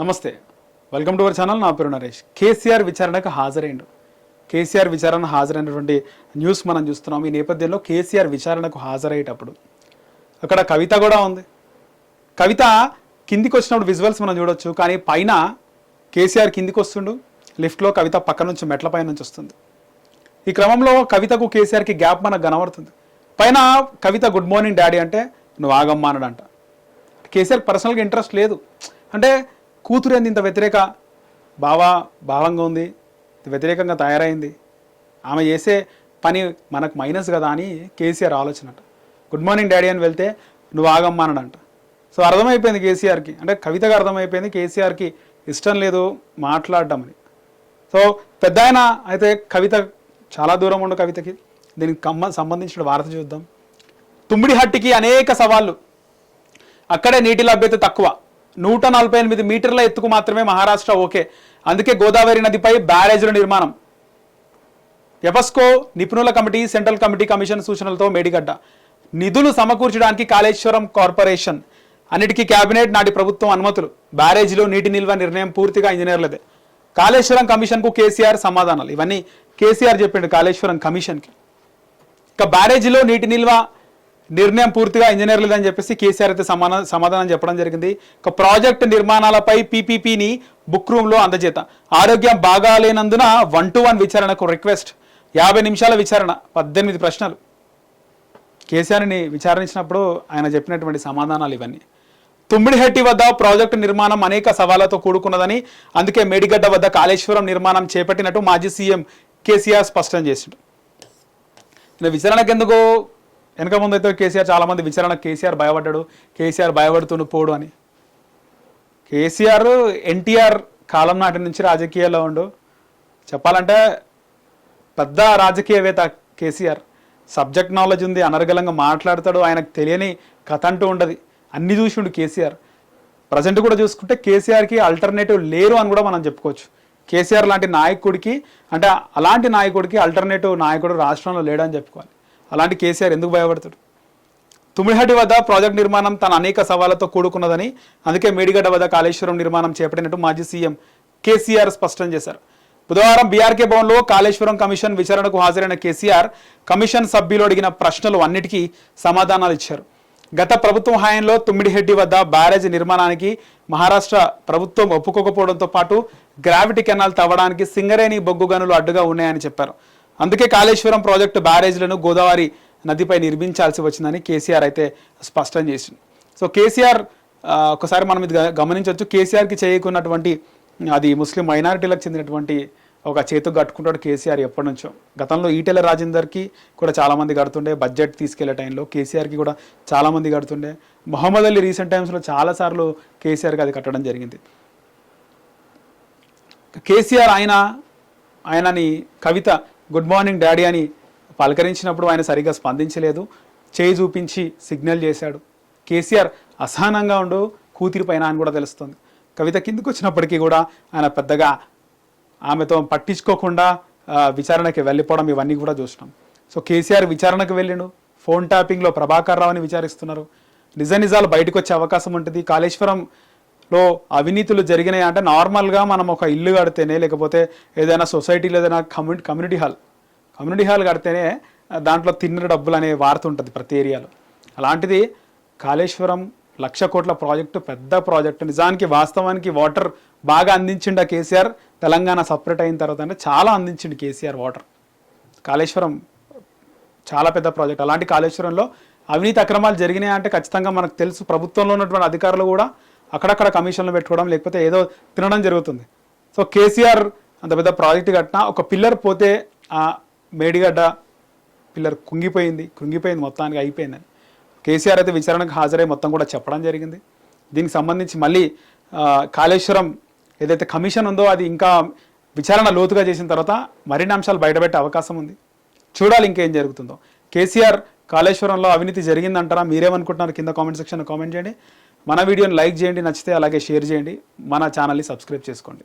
నమస్తే. Welcome to our channel నా పేరు నరేష్. కేసీఆర్ విచారణకు హాజరైండు. కేసీఆర్ విచారణ హాజరైనటువంటి న్యూస్ మనం చూస్తున్నాం. ఈ నేపథ్యంలో కేసీఆర్ విచారణకు హాజరయ్యేటప్పుడు అక్కడ కవిత కూడా ఉంది. కవిత కిందికి వచ్చినప్పుడు విజువల్స్ మనం చూడొచ్చు. కానీ పైన కేసీఆర్ కిందికి వస్తుండు. లిఫ్ట్లో కవిత పక్క నుంచి మెట్ల పై నుంచి వస్తుంది. ఈ క్రమంలో కవితకు కేసీఆర్కి గ్యాప్ మనకు కనబడుతుంది. పైన కవిత గుడ్ మార్నింగ్ డాడీ అంటే నువ్వు ఆగమ్మా అన్నాడంట. కేసీఆర్ పర్సనల్గా ఇంట్రెస్ట్ లేదు. అంటే కూతురు ఏంది ఇంత వ్యతిరేక బావా భావంగా ఉంది వ్యతిరేకంగా తయారైంది. ఆమె చేసే పని మనకు మైనస్ కదా అని కేసీఆర్ ఆలోచన అంట గుడ్ మార్నింగ్ డాడీ అని వెళ్తే నువ్వు ఆగమ్మానడంట సో అర్థమైపోయింది కేసీఆర్కి. అంటే కవితగా అర్థమైపోయింది కేసీఆర్కి ఇష్టం లేదు మాట్లాడడం అని. సో పెద్ద ఆయన అయితే కవిత చాలా దూరం ఉండు కవితకి. దీనికి కమ్మ సంబంధించిన వార్త చూద్దాం. తుమ్మిడిహట్టికి అనేక సవాళ్ళు. అక్కడే నీటి లభ్యత తక్కువ. నూట నలభై ఎనిమిది మీటర్ల ఎత్తుకు మాత్రమే మహారాష్ట్ర ఓకే. అందుకే గోదావరి నదిపై బ్యారేజ్ల నిర్మాణం. ఎపస్కో నిపుణుల కమిటీ సెంట్రల్ కమిటీ కమిషన్ సూచనలతో మేడిగడ్డ. నిధులు సమకూర్చడానికి కాళేశ్వరం కార్పొరేషన్. అన్నిటికీ కేబినెట్ నాటి ప్రభుత్వం అనుమతులు. బ్యారేజీలో నీటి నిల్వ నిర్ణయం పూర్తిగా ఇంజనీర్లదే. కాళేశ్వరం కమిషన్కు కేసీఆర్ సమాధానాలు. ఇవన్నీ కేసీఆర్ చెప్పిండు కాళేశ్వరం కమిషన్కి. ఇక బ్యారేజీలో నీటి నిల్వ నిర్ణయం పూర్తిగా ఇంజనీర్లదని చెప్పేసి కేసీఆర్ అయితే సమాధానం సమాధానం చెప్పడం జరిగింది. ఒక ప్రాజెక్ట్ నిర్మాణాలపై పీపీపీని బుక్ రూమ్లో అందజేత. ఆరోగ్యం బాగాలేనందున వన్ టు వన్ విచారణకు రిక్వెస్ట్ యాభై నిమిషాల విచారణ. పద్దెనిమిది ప్రశ్నలు. కేసీఆర్ని విచారించినప్పుడు ఆయన చెప్పినటువంటి సమాధానాలు ఇవన్నీ. తుమ్మిడిహట్టి వద్ద ప్రాజెక్టు నిర్మాణం అనేక సవాళ్ళతో కూడుకున్నదని అందుకే మేడిగడ్డ వద్ద కాళేశ్వరం నిర్మాణం చేపట్టినట్టు మాజీ సీఎం కేసీఆర్ స్పష్టం చేసిండు. విచారణకెందుకు? విచారణకు వెనక ముందు అయితే కేసీఆర్ చాలామంది విచారణ కేసీఆర్ భయపడ్డాడు కేసీఆర్ భయపడుతుండు పోడు అని. కేసీఆర్ ఎన్టీఆర్ కాలం నాటి నుంచి రాజకీయాల్లో ఉండు. చెప్పాలంటే పెద్ద రాజకీయవేత్త కేసీఆర్. సబ్జెక్ట్ నాలెడ్జ్ ఉంది అనర్గళంగా మాట్లాడతాడు ఆయనకు తెలియని కథ అంటూ ఉండదు. అన్ని చూసిండు కేసీఆర్. ప్రజెంట్ కూడా చూసుకుంటే కేసీఆర్కి ఆల్టర్నేటివ్ లేరు అని కూడా మనం చెప్పుకోవచ్చు. కేసీఆర్ లాంటి నాయకుడికి అంటే అలాంటి నాయకుడికి ఆల్టర్నేటివ్ నాయకుడు రాష్ట్రంలో లేడని చెప్పుకోవాలి. అలాంటి కేసీఆర్ ఎందుకు భయపడతాడు? తుమిడిహట్టి వద్ద ప్రాజెక్ట్ నిర్మాణం తన అనేక సవాళ్ళతో కూడుకున్నదని అందుకే మేడిగడ్డ వద్ద కాళేశ్వరం నిర్మాణం చేపట్టినట్టు మాజీ సీఎం కేసీఆర్ స్పష్టం చేశారు. బుధవారం బీఆర్కే భవన్లో కాళేశ్వరం కమిషన్ విచారణకు హాజరైన కేసీఆర్ కమిషన్ సభ్యులు అడిగిన ప్రశ్నలు అన్నిటికీ సమాధానాలు ఇచ్చారు. గత ప్రభుత్వం హయాంలో తుమ్మిడిహెడ్డి వద్ద బ్యారేజ్ నిర్మాణానికి మహారాష్ట్ర ప్రభుత్వం ఒప్పుకోకపోవడంతో పాటు గ్రావిటీ కెనాల్ తవ్వడానికి సింగరేణి బొగ్గు గనులు అడ్డుగా ఉన్నాయని చెప్పారు. అందుకే కాళేశ్వరం ప్రాజెక్టు బ్యారేజ్లను గోదావరి నదిపై నిర్మించాల్సి వచ్చిందని కేసీఆర్ అయితే స్పష్టం చేసింది. సో కేసీఆర్ ఒకసారి మనం ఇది గ- గమనించవచ్చు. కేసీఆర్కి చేయకున్నటువంటి అది ముస్లిం మైనారిటీలకు చెందినటువంటి ఒక చేతు కట్టుకుంటాడు కేసీఆర్ ఎప్పటి నుంచో. గతంలో ఈటెల రాజేందర్కి కూడా చాలామంది కడుతుండే. బడ్జెట్ తీసుకెళ్ళే టైంలో కేసీఆర్కి కూడా చాలామంది కడుతుండే. మొహమ్మద్ అలీ రీసెంట్ టైమ్స్లో చాలాసార్లు కేసీఆర్కి అది కట్టడం జరిగింది. కేసీఆర్ ఆయన ఆయనని కవిత గుడ్ మార్నింగ్ డాడీ అని పలకరించినప్పుడు ఆయన సరిగ్గా స్పందించలేదు. చేయి చూపించి సిగ్నల్ చేశాడు. కేసీఆర్ అసహనంగా ఉండు కూతురి పైన అని కూడా తెలుస్తుంది. కవిత కిందకు వచ్చినప్పటికీ కూడా ఆయన పెద్దగా ఆమెతో పట్టించుకోకుండా విచారణకి వెళ్ళిపోవడం ఇవన్నీ కూడా చూసినాం. సో కేసీఆర్ విచారణకు వెళ్ళిండు. ఫోన్ ట్యాపింగ్లో ప్రభాకర్ రావుని విచారిస్తున్నారు. నిజ నిజాలు బయటకు వచ్చే అవకాశం ఉంటుంది. కాళేశ్వరం లో అవినీతులు జరిగినాయి అంటే నార్మల్గా మనం ఒక ఇల్లు కడితేనే లేకపోతే ఏదైనా సొసైటీలో ఏదైనా community community hall community hall కడితేనే దాంట్లో తిన్న డబ్బులు అనే వార్త ఉంటుంది ప్రతి ఏరియాలో. అలాంటిది కాళేశ్వరం లక్ష కోట్ల ప్రాజెక్టు పెద్ద ప్రాజెక్టు. నిజానికి వాస్తవానికి వాటర్ బాగా అందించిండ కేసీఆర్? తెలంగాణ సపరేట్ అయిన తర్వాత అంటే చాలా అందించిండు కేసీఆర్ వాటర్. కాళేశ్వరం చాలా పెద్ద ప్రాజెక్ట్. అలాంటి కాళేశ్వరంలో అవినీతి అక్రమాలు జరిగినాయి అంటే ఖచ్చితంగా మనకు తెలుసు. ప్రభుత్వంలో ఉన్నటువంటి అధికారులు కూడా అక్కడక్కడ కమిషన్లు పెట్టుకోవడం లేకపోతే ఏదో తినడం జరుగుతుంది. సో కేసీఆర్ అంత పెద్ద ప్రాజెక్ట్ కట్టినా ఒక పిల్లర్ పోతే ఆ మేడిగడ్డ పిల్లర్ కుంగిపోయింది కుంగిపోయింది మొత్తానికి అయిపోయిందని. కేసీఆర్ అయితే విచారణకు హాజరై మొత్తం కూడా చెప్పడం జరిగింది. దీనికి సంబంధించి మళ్ళీ కాళేశ్వరం ఏదైతే కమిషన్ ఉందో అది ఇంకా విచారణ లోతుగా చేసిన తర్వాత మరిన్ని అంశాలు బయటపెట్టే అవకాశం ఉంది. చూడాలి ఇంకేం జరుగుతుందో. కేసీఆర్ కాళేశ్వరంలో అవినీతి జరిగిందంటారా? మీరేమనుకుంటున్నారు? కింద కామెంట్ సెక్షన్ కామెంట్ చేయండి. మన వీడియోని లైక్ చేయండి నచ్చితే అలాగే షేర్ చేయండి. మన ఛానల్ని సబ్స్క్రైబ్ చేసుకోండి.